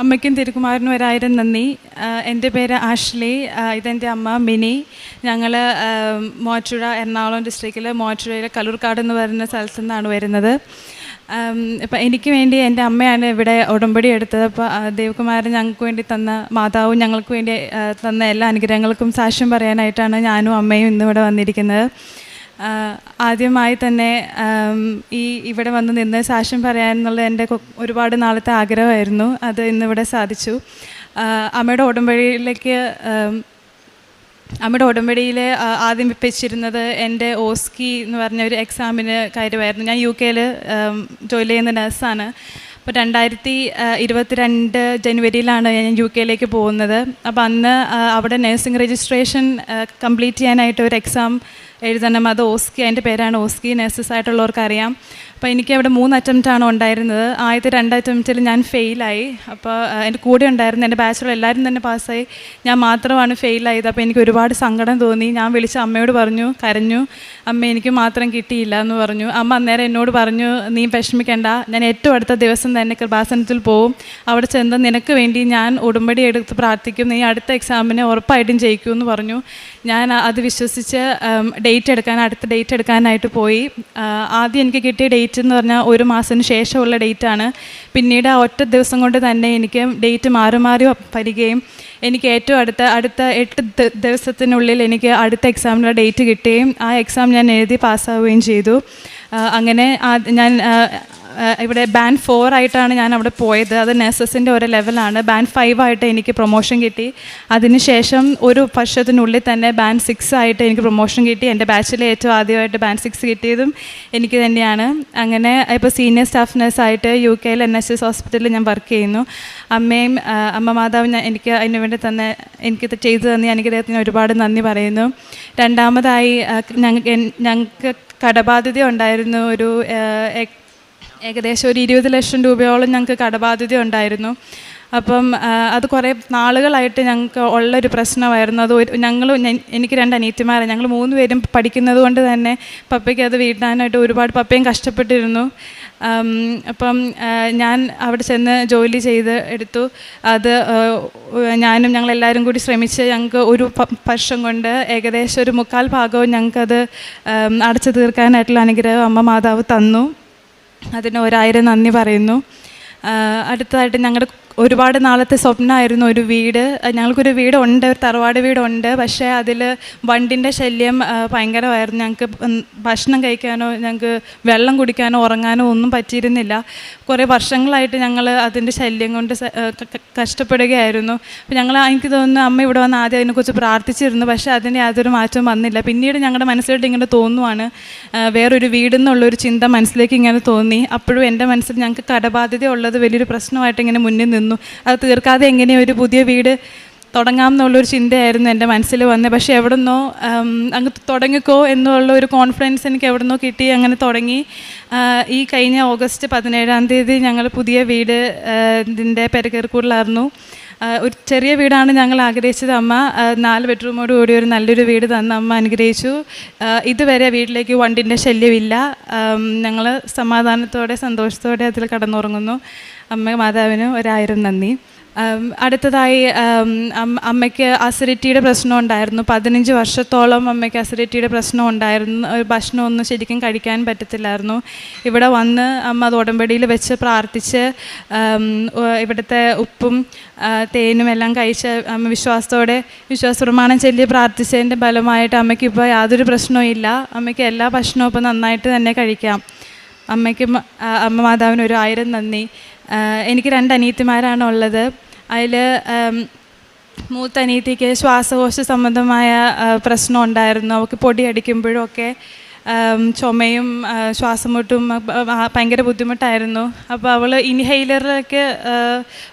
അമ്മയ്ക്കും തിരുകുമാറിനും ഒരായിരം നന്ദി എന്റെ പേര് ആഷ്ലി. ഇതെന്റെ അമ്മ മിനി. ഞങ്ങൾ മോച്ചുഴ എറണാകുളം ഡിസ്ട്രിക്റ്റിലെ മോച്ചുഴയിലെ കലൂർക്കാട് എന്ന് പറയുന്ന സ്ഥലത്തു നിന്നാണ് വരുന്നത്. ഇപ്പം എനിക്ക് വേണ്ടി എന്റെ അമ്മയാണ് ഇവിടെ ഉടമ്പടി എടുത്തത്. അപ്പോൾ ദേവകുമാരൻ ഞങ്ങൾക്ക് വേണ്ടി തന്ന മാതാവും ഞങ്ങൾക്ക് വേണ്ടി തന്ന എല്ലാ അനുഗ്രഹങ്ങൾക്കും സാക്ഷ്യം പറയാനായിട്ടാണ് ഞാനും അമ്മയും ഇന്നിവിടെ വന്നിരിക്കുന്നത്. ആദ്യമായി തന്നെ ഈ ഇവിടെ വന്ന് നിന്ന് സാക്ഷ്യം പറയാനെന്നുള്ള എന്റെ ഒരുപാട് നാളത്തെ ആഗ്രഹമായിരുന്നു. അത് ഇന്നിവിടെ സാധിച്ചു. അമ്മയുടെ ഉടമ്പടിയിലേക്ക് നമ്മുടെ ഉടമ്പടിയിൽ ആദ്യം വെച്ചിരുന്നത് എന്റെ ഓസ്കി എന്ന് പറഞ്ഞ ഒരു എക്സാമിന് കാര്യമായിരുന്നു. ഞാൻ യു കെയിൽ ജോലി ചെയ്യുന്ന നഴ്സാണ്. അപ്പോൾ രണ്ടായിരത്തി ഇരുപത്തിരണ്ട് ജനുവരിയിലാണ് ഞാൻ യു കെയിലേക്ക് പോകുന്നത്. അപ്പോൾ അന്ന് അവിടെ നഴ്സിംഗ് രജിസ്ട്രേഷൻ കംപ്ലീറ്റ് ചെയ്യാനായിട്ട് ഒരു എക്സാം എഴുതണം. അത് ഓസ്കി അതിന്റെ പേരാണ് ഓസ്കി. നഴ്സസ് ആയിട്ടുള്ളവർക്ക് അറിയാം. അപ്പോൾ എനിക്ക് അവിടെ മൂന്ന് അറ്റംപ്റ്റാണ് ഉണ്ടായിരുന്നത്. ആദ്യത്തെ രണ്ട് അറ്റംപ്റ്റിൽ ഞാൻ ഫെയിലായി അപ്പോൾ എന്റെ കൂടെ ഉണ്ടായിരുന്ന എന്റെ ബാച്ചിലർ എല്ലാവരും തന്നെ പാസ്സായി ഞാൻ മാത്രമാണ് ഫെയിലായത് അപ്പോൾ എനിക്ക് ഒരുപാട് സങ്കടം തോന്നി. ഞാൻ വിളിച്ച് അമ്മയോട് പറഞ്ഞു കരഞ്ഞു. അമ്മ എനിക്ക് മാത്രം കിട്ടിയില്ല എന്ന് പറഞ്ഞു. അമ്മ അന്നേരം എന്നോട് പറഞ്ഞു നീ വിഷമിക്കേണ്ട. ഞാൻ ഏറ്റവും അടുത്ത ദിവസം തന്നെ കൃപാസനത്തിൽ പോവും. അവിടെ ചെന്ന് നിനക്ക് വേണ്ടി ഞാൻ ഉടമ്പടി എടുത്ത് പ്രാർത്ഥിക്കും. നീ അടുത്ത എക്സാമിനെ ഉറപ്പായിട്ടും ജയിക്കും എന്ന് പറഞ്ഞു. ഞാൻ അത് വിശ്വസിച്ച് ഡേറ്റ് എടുക്കാൻ അടുത്ത ഡേറ്റ് എടുക്കാനായിട്ട് പോയി. ആദ്യം എനിക്ക് കിട്ടിയ ഡേറ്റ് എന്ന് പറഞ്ഞാൽ ഒരു മാസത്തിന് ശേഷമുള്ള ഡേറ്റാണ് പിന്നീട് ആ ഒറ്റ ദിവസം കൊണ്ട് തന്നെ എനിക്ക് ഡേറ്റ് മാറി മാറി വരികയും എനിക്ക് ഏറ്റവും അടുത്ത അടുത്ത എട്ട് ദിവസത്തിനുള്ളിൽ എനിക്ക് അടുത്ത എക്സാമിനുള്ള ഡേറ്റ് കിട്ടുകയും ആ എക്സാം ഞാൻ എഴുതി പാസ്സാവുകയും ചെയ്തു. അങ്ങനെ ഞാൻ ഇവിടെ ബാൻഡ് ഫോർ ആയിട്ടാണ് ഞാൻ അവിടെ പോയത്. അത് നഴ്സസിന്റെ ഒരു ലെവലാണ് ബാൻഡ് ഫൈവ് ആയിട്ട് എനിക്ക് പ്രൊമോഷൻ കിട്ടി. അതിനുശേഷം ഒരു വർഷത്തിനുള്ളിൽ തന്നെ ബാൻഡ് സിക്സ് ആയിട്ട് എനിക്ക് പ്രൊമോഷൻ കിട്ടി. എന്റെ ബാച്ചിലെ ഏറ്റവും ആദ്യമായിട്ട് ബാൻഡ് സിക്സ് കിട്ടിയതും എനിക്ക് തന്നെയാണ്. അങ്ങനെ ഇപ്പോൾ സീനിയർ സ്റ്റാഫ് നഴ്സായിട്ട് യു കെയിൽ എൻ എസ് എസ് ഹോസ്പിറ്റലിൽ ഞാൻ വർക്ക് ചെയ്യുന്നു. അമ്മയും അമ്മ മാതാവും ഞാൻ എനിക്ക് അതിന് വേണ്ടി തന്നെ എനിക്ക് ചെയ്തു തന്നെ. എനിക്ക് അദ്ദേഹത്തിന് ഒരുപാട് നന്ദി പറയുന്നു. രണ്ടാമതായി ഞങ്ങൾക്ക് ഞങ്ങൾക്ക് കടബാധ്യത ഉണ്ടായിരുന്നു. ഒരു ഏകദേശം ഒരു ഇരുപത് ലക്ഷം രൂപയോളം ഞങ്ങൾക്ക് കടബാധ്യത ഉണ്ടായിരുന്നു. അപ്പം അത് കുറേ നാളുകളായിട്ട് ഞങ്ങൾക്ക് ഉള്ളൊരു പ്രശ്നമായിരുന്നു. അത് ഒരു ഞങ്ങൾ എനിക്ക് രണ്ട് അനിയത്തിമാരെ ഞങ്ങൾ മൂന്ന് പേരും പഠിക്കുന്നത് കൊണ്ട് തന്നെ പപ്പയ്ക്ക് അത് വീട്ടാനായിട്ട് ഒരുപാട് പപ്പയും കഷ്ടപ്പെട്ടിരുന്നു. അപ്പം ഞാൻ അവിടെ ചെന്ന് ജോലി ചെയ്ത് എടുത്തു. അത് ഞാനും ഞങ്ങളെല്ലാവരും കൂടി ശ്രമിച്ച് ഞങ്ങൾക്ക് ഒരു വർഷം കൊണ്ട് ഏകദേശം ഒരു മുക്കാൽ ഭാഗവും ഞങ്ങൾക്കത് അടച്ചു തീർക്കാനായിട്ടുള്ള അനുഗ്രഹം അമ്മ മാതാവ് തന്നു. അതിന് ഒരായിരം നന്ദി പറയുന്നു. അടുത്തതായിട്ട് ഞങ്ങളുടെ ഒരുപാട് നാളത്തെ സ്വപ്നമായിരുന്നു ഒരു വീട്. ഞങ്ങൾക്കൊരു വീടുണ്ട് ഒരു തറവാട് വീടുണ്ട്. പക്ഷേ അതിൽ വണ്ടിന്റെ ശല്യം ഭയങ്കരമായിരുന്നു. ഞങ്ങൾക്ക് ഭക്ഷണം കഴിക്കാനോ ഞങ്ങൾക്ക് വെള്ളം കുടിക്കാനോ ഉറങ്ങാനോ ഒന്നും പറ്റിയിരുന്നില്ല. കുറേ വർഷങ്ങളായിട്ട് ഞങ്ങൾ അതിന്റെ ശല്യം കൊണ്ട് കഷ്ടപ്പെടുകയായിരുന്നു. അപ്പോൾ ഞങ്ങൾ എനിക്ക് തോന്നുന്നു അമ്മ ഇവിടെ വന്ന് ആദ്യം അതിനെക്കുറിച്ച് പ്രാർത്ഥിച്ചിരുന്നു. പക്ഷേ അതിന് യാതൊരു മാറ്റവും വന്നില്ല. പിന്നീട് ഞങ്ങളുടെ മനസ്സിലോട്ട് ഇങ്ങനെ തോന്നുവാണ്. വേറൊരു വീടെന്നുള്ളൊരു ചിന്ത മനസ്സിലേക്ക് ഇങ്ങനെ തോന്നി. അപ്പോഴും എന്റെ മനസ്സിൽ ഞങ്ങൾക്ക് കടബാധ്യത ഉള്ളത് വലിയൊരു പ്രശ്നമായിട്ട് ഇങ്ങനെ മുന്നിൽ നിന്നു. അത് തീർക്കാതെ എങ്ങനെ ഒരു പുതിയ വീട് തുടങ്ങാം എന്നുള്ളൊരു ചിന്തയായിരുന്നു എന്റെ മനസ്സിൽ വന്നത് പക്ഷേ എവിടെ നിന്നോ അങ്ങ് തുടങ്ങിക്കോ എന്നുള്ള ഒരു കോൺഫിഡൻസ് എനിക്ക് എവിടെ നിന്നോ കിട്ടി. അങ്ങനെ തുടങ്ങി. ഈ കഴിഞ്ഞ ഓഗസ്റ്റ് പതിനേഴാം തീയതി ഞങ്ങൾ പുതിയ വീട് ഇതിന്റെ പെരക്കേർക്കൂടിലായിരുന്നു ഒരു ചെറിയ വീടാണ് ഞങ്ങൾ ആഗ്രഹിച്ചത്. അമ്മ നാല് ബെഡ്റൂമോട് കൂടി ഒരു നല്ലൊരു വീട് തന്ന അമ്മ അനുഗ്രഹിച്ചു. ഇതുവരെ വീട്ടിലേക്ക് വണ്ടിന്റെ ശല്യമില്ല. ഞങ്ങൾ സമാധാനത്തോടെ സന്തോഷത്തോടെ അതിൽ കടന്നുറങ്ങുന്നു. അമ്മ മാതാവിന് ഒരായിരം നന്ദി. അടുത്തതായി അമ്മയ്ക്ക് അസിഡിറ്റിയുടെ പ്രശ്നം ഉണ്ടായിരുന്നു. പതിനഞ്ച് വർഷത്തോളം അമ്മയ്ക്ക് അസിഡിറ്റിയുടെ പ്രശ്നം ഉണ്ടായിരുന്നു. ഭക്ഷണമൊന്നും ശരിക്കും കഴിക്കാൻ പറ്റത്തില്ലായിരുന്നു. ഇവിടെ വന്ന് അമ്മ അത് ഉടമ്പടിയിൽ വെച്ച് പ്രാർത്ഥിച്ച് ഇവിടുത്തെ ഉപ്പും തേനും എല്ലാം കഴിച്ച് അമ്മ വിശ്വാസത്തോടെ വിശ്വാസ പ്രമാണം ചൊല്ലി പ്രാർത്ഥിച്ചതിന്റെ ഫലമായിട്ട് അമ്മയ്ക്ക് ഇപ്പോൾ യാതൊരു പ്രശ്നവും ഇല്ല. അമ്മയ്ക്ക് എല്ലാ ഭക്ഷണവും ഇപ്പോൾ നന്നായിട്ട് തന്നെ കഴിക്കാം. അമ്മയ്ക്കും അമ്മ മാതാവിന് ഒരു ആയിരം നന്ദി. എനിക്ക് രണ്ട് അനിയത്തിമാരാണ് ഉള്ളത് അതിൽ മൂത്ത അനിയത്തിക്ക് ശ്വാസകോശ സംബന്ധമായ പ്രശ്നം ഉണ്ടായിരുന്നു അവൾക്ക് പൊടി അടിക്കുമ്പോഴൊക്കെ ചുമയും ശ്വാസമുട്ടും ഭയങ്കര ബുദ്ധിമുട്ടായിരുന്നു. അപ്പോൾ അവൾ ഇൻഹെയിലറിലേക്ക്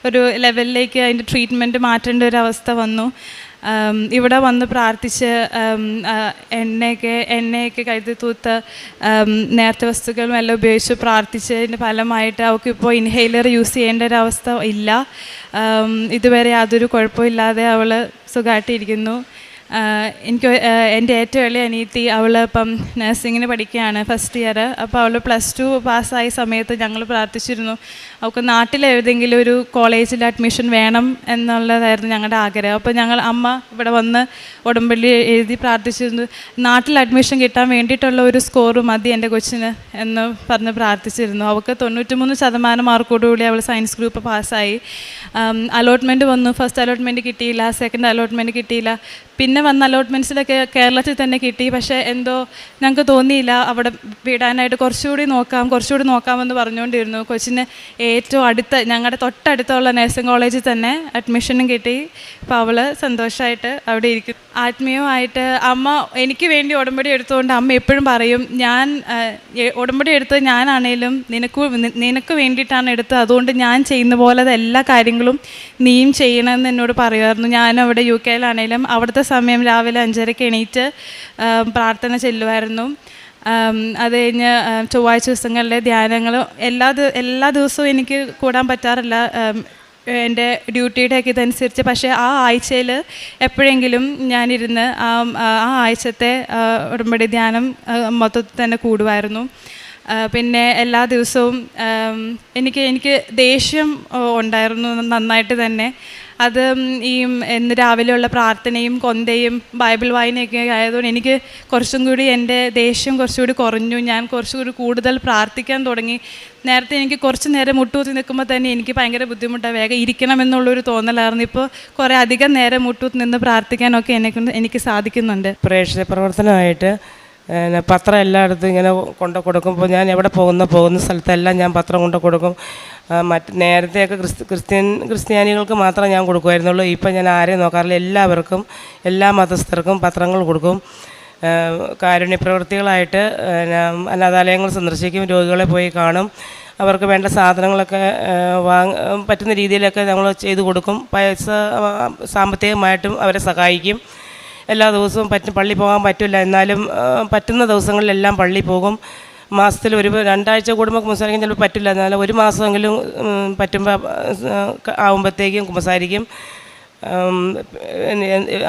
ഒരു ലെവലിലേക്ക് അതിന്റെ ട്രീറ്റ്മെന്റ് മാറ്റേണ്ട ഒരു അവസ്ഥ വന്നു. ഇവിടെ വന്ന് പ്രാർത്ഥിച്ച് എണ്ണയൊക്കെ എണ്ണയൊക്കെ കഴുതി തൂത്ത് നേരത്തെ വസ്തുക്കളും എല്ലാം ഉപയോഗിച്ച് പ്രാർത്ഥിച്ചതിന്റെ ഫലമായിട്ട് അവൾക്ക് ഇപ്പോൾ ഇൻഹെയിലർ യൂസ് ചെയ്യേണ്ട ഒരു അവസ്ഥ ഇല്ല. ഇതുവരെ യാതൊരു കുഴപ്പമില്ലാതെ അവൾ സുഖമായിട്ടിരിക്കുന്നു എനിക്ക് എന്റെ ഏറ്റവും വലിയ അനിയത്തി അവൾ ഇപ്പം നഴ്സിങ്ങിന് പഠിക്കുകയാണ് ഫസ്റ്റ് ഇയർ അപ്പോൾ അവൾ പ്ലസ് ടു പാസ്സായ സമയത്ത് ഞങ്ങൾ പ്രാർത്ഥിച്ചിരുന്നു. അവൾക്ക് നാട്ടിൽ ഏതെങ്കിലും ഒരു കോളേജിൽ അഡ്മിഷൻ വേണം എന്നുള്ളതായിരുന്നു ഞങ്ങളുടെ ആഗ്രഹം. അപ്പോൾ ഞങ്ങൾ അമ്മ ഇവിടെ വന്ന് ഉടമ്പള്ളി എഴുതി പ്രാർത്ഥിച്ചിരുന്നു. നാട്ടിൽ അഡ്മിഷൻ കിട്ടാൻ വേണ്ടിയിട്ടുള്ള ഒരു സ്കോർ മതി എന്റെ കൊച്ചിന് എന്ന് പറഞ്ഞ് പ്രാർത്ഥിച്ചിരുന്നു. അവൾക്ക് തൊണ്ണൂറ്റിമൂന്ന് ശതമാനം മാർക്കോടുകൂടി അവൾ സയൻസ് ഗ്രൂപ്പ് പാസ്സായി. അലോട്ട്മെന്റ് വന്നു. ഫസ്റ്റ് അലോട്ട്മെന്റ് കിട്ടിയില്ല സെക്കൻഡ് അലോട്ട്മെന്റ് കിട്ടിയില്ല. പിന്നെ വന്ന അലോട്ട്മെന്റ്സിലൊക്കെ കേരളത്തിൽ തന്നെ കിട്ടി. പക്ഷേ എന്തോ ഞങ്ങൾക്ക് തോന്നിയില്ല. അവിടെ വിടാനായിട്ട് കുറച്ചുകൂടി നോക്കാം കുറച്ചുകൂടി നോക്കാമെന്ന് പറഞ്ഞുകൊണ്ടിരുന്നു. കൊച്ചിന് ഏറ്റവും അടുത്ത ഞങ്ങളുടെ തൊട്ടടുത്തുള്ള നഴ്സിംഗ് കോളേജിൽ തന്നെ അഡ്മിഷനും കിട്ടി. അപ്പോൾ അവൾ സന്തോഷമായിട്ട് അവിടെ ഇരിക്കും ആത്മീയമായിട്ട് അമ്മ എനിക്ക് വേണ്ടി ഉടമ്പടി എടുത്തുകൊണ്ട് അമ്മ എപ്പോഴും പറയും ഞാൻ ഉടമ്പടി എടുത്തത് ഞാനാണേലും നിനക്ക് നിനക്ക് വേണ്ടിയിട്ടാണ് എടുത്തത്. അതുകൊണ്ട് ഞാൻ ചെയ്യുന്ന പോലെ എല്ലാ കാര്യങ്ങളും നീയും ചെയ്യണമെന്ന് എന്നോട് പറയുമായിരുന്നു. ഞാൻ അവിടെ യു കെയിലാണേലും അവിടുത്തെ സമയം രാവിലെ അഞ്ചരയ്ക്ക് എണീറ്റ് പ്രാർത്ഥന ചെല്ലുമായിരുന്നു. അത് കഴിഞ്ഞ് ചൊവ്വാഴ്ച ദിവസങ്ങളിലെ ധ്യാനങ്ങൾ എല്ലാ എല്ലാ ദിവസവും എനിക്ക് കൂടാൻ പറ്റാറില്ല. എന്റെ എന്റെ ഡ്യൂട്ടിയുടെയൊക്കെ ഇതനുസരിച്ച്. പക്ഷേ ആ ആഴ്ചയിൽ എപ്പോഴെങ്കിലും ഞാനിരുന്ന് ആ ആ ആഴ്ചത്തെ ഉടമ്പടി ധ്യാനം മൊത്തത്തിൽ തന്നെ കൂടുമായിരുന്നു. പിന്നെ എല്ലാ ദിവസവും എനിക്ക് എനിക്ക് ദേഷ്യം ഉണ്ടായിരുന്നു നന്നായിട്ട് തന്നെ. അത് ഈ ഇന്ന് രാവിലെയുള്ള പ്രാർത്ഥനയും കൊന്തയും ബൈബിൾ വായനയൊക്കെ ആയതുകൊണ്ട് എനിക്ക് കുറച്ചും കൂടി എന്റെ ദേഷ്യം കുറച്ചുകൂടി കുറഞ്ഞു. ഞാൻ കുറച്ചുകൂടി കൂടുതൽ പ്രാർത്ഥിക്കാൻ തുടങ്ങി. നേരത്തെ എനിക്ക് കുറച്ച് നേരം മുട്ടൂത്തി നിൽക്കുമ്പോൾ തന്നെ എനിക്ക് ഭയങ്കര ബുദ്ധിമുട്ടാണ് വേഗം ഇരിക്കണം എന്നുള്ളൊരു തോന്നലായിരുന്നു. ഇപ്പോൾ കുറേ അധികം നേരം മുട്ടൂത്ത് നിന്ന് പ്രാർത്ഥിക്കാനൊക്കെ എന്നെ എനിക്ക് സാധിക്കുന്നുണ്ട്. പ്രേക്ഷക പ്രവർത്തനമായിട്ട് പത്രം എല്ലായിടത്തും ഇങ്ങനെ കൊണ്ട് കൊടുക്കുമ്പോൾ ഞാൻ എവിടെ പോകുന്ന പോകുന്ന സ്ഥലത്തെല്ലാം ഞാൻ പത്രം കൊണ്ട് കൊടുക്കും. മറ്റ് നേരത്തെയൊക്കെ ക്രിസ്തു ക്രിസ്ത്യൻ ക്രിസ്ത്യാനികൾക്ക് മാത്രമേ ഞാൻ കൊടുക്കുമായിരുന്നുള്ളൂ. ഇപ്പം ഞാൻ ആരെയും നോക്കാറില്ല. എല്ലാവർക്കും എല്ലാ മതസ്ഥർക്കും പത്രങ്ങൾ കൊടുക്കും. കാരുണ്യപ്രവൃത്തികളായിട്ട് കാരുണ്യ അനാഥാലയങ്ങൾ സന്ദർശിക്കും രോഗികളെ പോയി കാണും. അവർക്ക് വേണ്ട സാധനങ്ങളൊക്കെ വാങ്ങ പറ്റുന്ന രീതിയിലൊക്കെ നമ്മൾ ചെയ്തു കൊടുക്കും. പൈസ സാമ്പത്തികമായിട്ടും അവരെ സഹായിക്കും. എല്ലാ ദിവസവും പറ്റും പള്ളി പോകാൻ പറ്റില്ല. എന്നാലും പറ്റുന്ന ദിവസങ്ങളിലെല്ലാം പള്ളി പോകും. മാസത്തിൽ ഒരു രണ്ടാഴ്ച കൂടുമ്പോൾ കുമ്പസാരിക്കും ചിലപ്പോൾ പറ്റില്ല. എന്നാലും ഒരു മാസമെങ്കിലും പറ്റുമ്പോൾ ആകുമ്പോഴത്തേക്കും കുമ്പസാരിക്കും.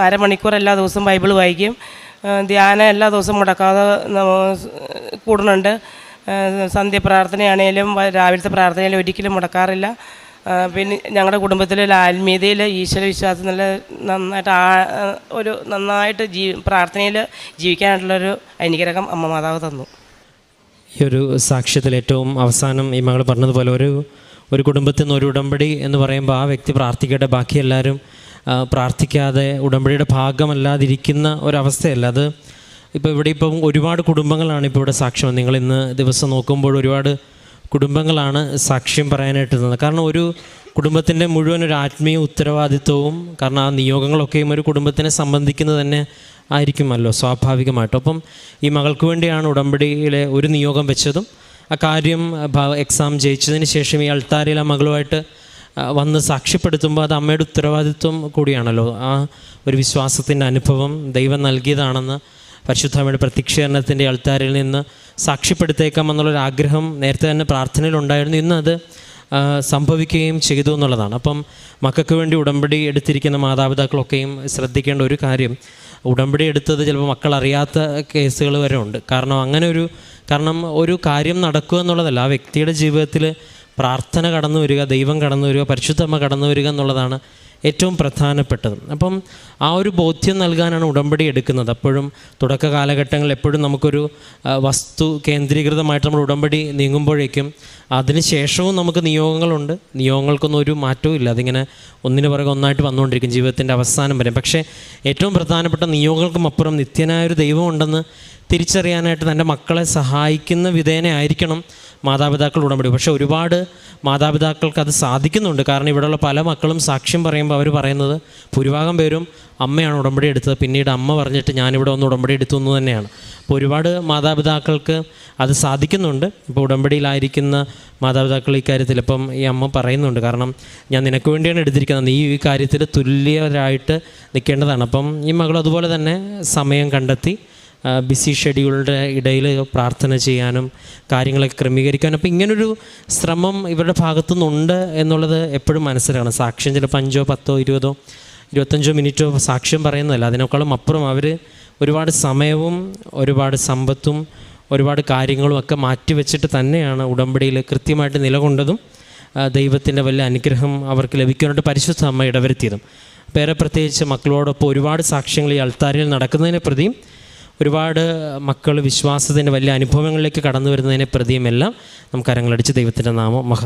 അരമണിക്കൂർ എല്ലാ ദിവസവും ബൈബിൾ വായിക്കും. ധ്യാനം എല്ലാ ദിവസവും മുടക്കാതെ കൂടുന്നുണ്ട്. സന്ധ്യ പ്രാർത്ഥനയാണേലും രാവിലത്തെ പ്രാർത്ഥനയിലും ഒരിക്കലും മുടക്കാറില്ല. പിന്നെ ഞങ്ങളുടെ കുടുംബത്തിൽ ആത്മീയതയിൽ ഈശ്വര വിശ്വാസം നല്ല നന്നായിട്ട് ആ ഒരു നന്നായിട്ട് ജീ പ്രാർത്ഥനയിൽ ജീവിക്കാനായിട്ടുള്ളൊരു അനുഗ്രഹം അമ്മ മാതാവ് തന്നു. ഈ ഒരു സാക്ഷ്യത്തിൽ ഏറ്റവും അവസാനം ഈ മകൾ പറഞ്ഞതുപോലെ ഒരു ഒരു കുടുംബത്തിൽ നിന്ന് ഒരു ഉടമ്പടി എന്ന് പറയുമ്പോൾ ആ വ്യക്തി പ്രാർത്ഥിക്കട്ടെ ബാക്കി എല്ലാവരും പ്രാർത്ഥിക്കാതെ ഉടമ്പടിയുടെ ഭാഗമല്ലാതിരിക്കുന്ന ഒരവസ്ഥയല്ല. അത് ഇപ്പോൾ ഇവിടെ ഇപ്പം ഒരുപാട് കുടുംബങ്ങളാണ് ഇപ്പോൾ ഇവിടെ സാക്ഷ്യം. നിങ്ങൾ ഇന്ന് ദിവസം നോക്കുമ്പോൾ ഒരുപാട് കുടുംബങ്ങളാണ് സാക്ഷ്യം പറയാനായിട്ട് നിന്നത് കാരണം ഒരു കുടുംബത്തിന്റെ മുഴുവൻ ഒരു ആത്മീയ ഉത്തരവാദിത്വവും കാരണം ആ നിയോഗങ്ങളൊക്കെയും ഒരു കുടുംബത്തിനെ സംബന്ധിക്കുന്നത് തന്നെ ആയിരിക്കുമല്ലോ സ്വാഭാവികമായിട്ടും. അപ്പം ഈ മകൾക്ക് വേണ്ടിയാണ് ഉടമ്പടിയിലെ ഒരു നിയോഗം വെച്ചതും ആ കാര്യം എക്സാം ജയിച്ചതിന് ശേഷം ഈ അൾത്താരയിൽ ആ മകളുമായിട്ട് വന്ന് സാക്ഷ്യപ്പെടുത്തുമ്പോൾ അത് അമ്മയുടെ ഉത്തരവാദിത്വം കൂടിയാണല്ലോ. ആ ഒരു വിശ്വാസത്തിന്റെ അനുഭവം ദൈവം നൽകിയതാണെന്ന് പരിശുദ്ധമ്മയുടെ പ്രത്യക്ഷീകരണത്തിന്റെ അൾത്താരിൽ നിന്ന് സാക്ഷ്യപ്പെടുത്തേക്കാം എന്നുള്ളൊരു ആഗ്രഹം നേരത്തെ തന്നെ പ്രാർത്ഥനയിലുണ്ടായിരുന്നു. ഇന്ന് അത് ആ, സംഭവിക്കുകയും ചെയ്തു എന്നുള്ളതാണ്. അപ്പം മക്കൾക്ക് വേണ്ടി ഉടമ്പടി എടുത്തിരിക്കുന്ന മാതാപിതാക്കളൊക്കെയും ശ്രദ്ധിക്കേണ്ട ഒരു കാര്യം ഉടമ്പടി എടുത്തത് ചിലപ്പോൾ മക്കൾ അറിയാത്ത കേസുകൾ വരെ ഉണ്ട്. കാരണം അങ്ങനെ ഒരു കാരണം ഒരു കാര്യം നടക്കുക എന്നുള്ളതല്ല ആ വ്യക്തിയുടെ ജീവിതത്തിൽ പ്രാർത്ഥന കടന്നു വരിക ദൈവം കടന്നു വരിക പരിശുദ്ധമ്മ കടന്നു വരിക എന്നുള്ളതാണ് ഏറ്റവും പ്രധാനപ്പെട്ടത്. അപ്പം ആ ഒരു ബോധ്യം നൽകാനാണ് ഉടമ്പടി എടുക്കുന്നത്. അപ്പോഴും തുടക്ക കാലഘട്ടങ്ങളിൽ എപ്പോഴും നമുക്കൊരു വസ്തു കേന്ദ്രീകൃതമായിട്ട് നമ്മൾ ഉടമ്പടി നീങ്ങുമ്പോഴേക്കും അതിന് ശേഷവും നമുക്ക് നിയോഗങ്ങളുണ്ട്. നിയോഗങ്ങൾക്കൊന്നും ഒരു മാറ്റവും ഇല്ല. അതിങ്ങനെ ഒന്നിന് പുറകെ ഒന്നായിട്ട് വന്നുകൊണ്ടിരിക്കും ജീവിതത്തിന്റെ അവസാനം വരെ. പക്ഷേ ഏറ്റവും പ്രധാനപ്പെട്ട നിയോഗങ്ങൾക്കും അപ്പുറം നിത്യനായൊരു ദൈവമുണ്ടെന്ന് തിരിച്ചറിയാനായിട്ട് തന്റെ മക്കളെ സഹായിക്കുന്ന വിധേയനായിരിക്കണം മാതാപിതാക്കൾ ഉടമ്പടി. പക്ഷേ ഒരുപാട് മാതാപിതാക്കൾക്ക് അത് സാധിക്കുന്നുണ്ട്. കാരണം ഇവിടെയുള്ള പല മക്കളും സാക്ഷ്യം പറയുമ്പോൾ അവർ പറയുന്നത് ഭൂരിഭാഗം പേരും അമ്മയാണ് ഉടമ്പടി എടുത്തത്. പിന്നീട് അമ്മ പറഞ്ഞിട്ട് ഞാനിവിടെ ഒന്ന് ഉടമ്പടി എടുത്തു എന്ന് തന്നെയാണ്. അപ്പോൾ ഒരുപാട് മാതാപിതാക്കൾക്ക് അത് സാധിക്കുന്നുണ്ട്. ഇപ്പോൾ ഉടമ്പടിയിലായിരിക്കുന്ന മാതാപിതാക്കൾ ഈ കാര്യത്തിൽ ഇപ്പം ഈ അമ്മ പറയുന്നുണ്ട്. കാരണം ഞാൻ നിനക്ക് വേണ്ടിയാണ് എടുത്തിരിക്കുന്നത്. നീ ഈ കാര്യത്തിൽ തുല്യരായിട്ട് നിൽക്കേണ്ടതാണ്. അപ്പം ഈ മകൾ അതുപോലെ തന്നെ സമയം കണ്ടെത്തി ബിസി ഷെഡ്യൂളുടെ ഇടയിൽ പ്രാർത്ഥന ചെയ്യാനും കാര്യങ്ങളൊക്കെ ക്രമീകരിക്കാനും. അപ്പോൾ ഇങ്ങനൊരു ശ്രമം ഇവരുടെ ഭാഗത്തു നിന്നുണ്ട് എന്നുള്ളത് എപ്പോഴും മനസ്സിലാണ് സാക്ഷ്യം ചിലപ്പോൾ അഞ്ചോ പത്തോ ഇരുപതോ ഇരുപത്തഞ്ചോ മിനിറ്റോ സാക്ഷ്യം പറയുന്നതല്ല. അതിനേക്കാളും അപ്പുറം അവർ ഒരുപാട് സമയവും ഒരുപാട് സമ്പത്തും ഒരുപാട് കാര്യങ്ങളും ഒക്കെ മാറ്റിവെച്ചിട്ട് തന്നെയാണ് ഉടമ്പടിയിൽ കൃത്യമായിട്ട് നിലകൊണ്ടതും ദൈവത്തിന്റെ വലിയ അനുഗ്രഹം അവർക്ക് ലഭിക്കാനായിട്ട് പരിശുദ്ധ അമ്മ ഇടവരുത്തിയതും. വേറെ പ്രത്യേകിച്ച് മക്കളോടൊപ്പം ഒരുപാട് സാക്ഷ്യങ്ങൾ ഈ അൾത്താരിൽ നടക്കുന്നതിനെ പ്രതിയും ഒരുപാട് മക്കൾ വിശ്വാസത്തിന്റെ വലിയ അനുഭവങ്ങളിലേക്ക് കടന്നു വരുന്നതിനെ പ്രതിയുമെല്ലാം നമുക്ക് അരങ്ങളടിച്ച് ദൈവത്തിന്റെ നാമം മഹ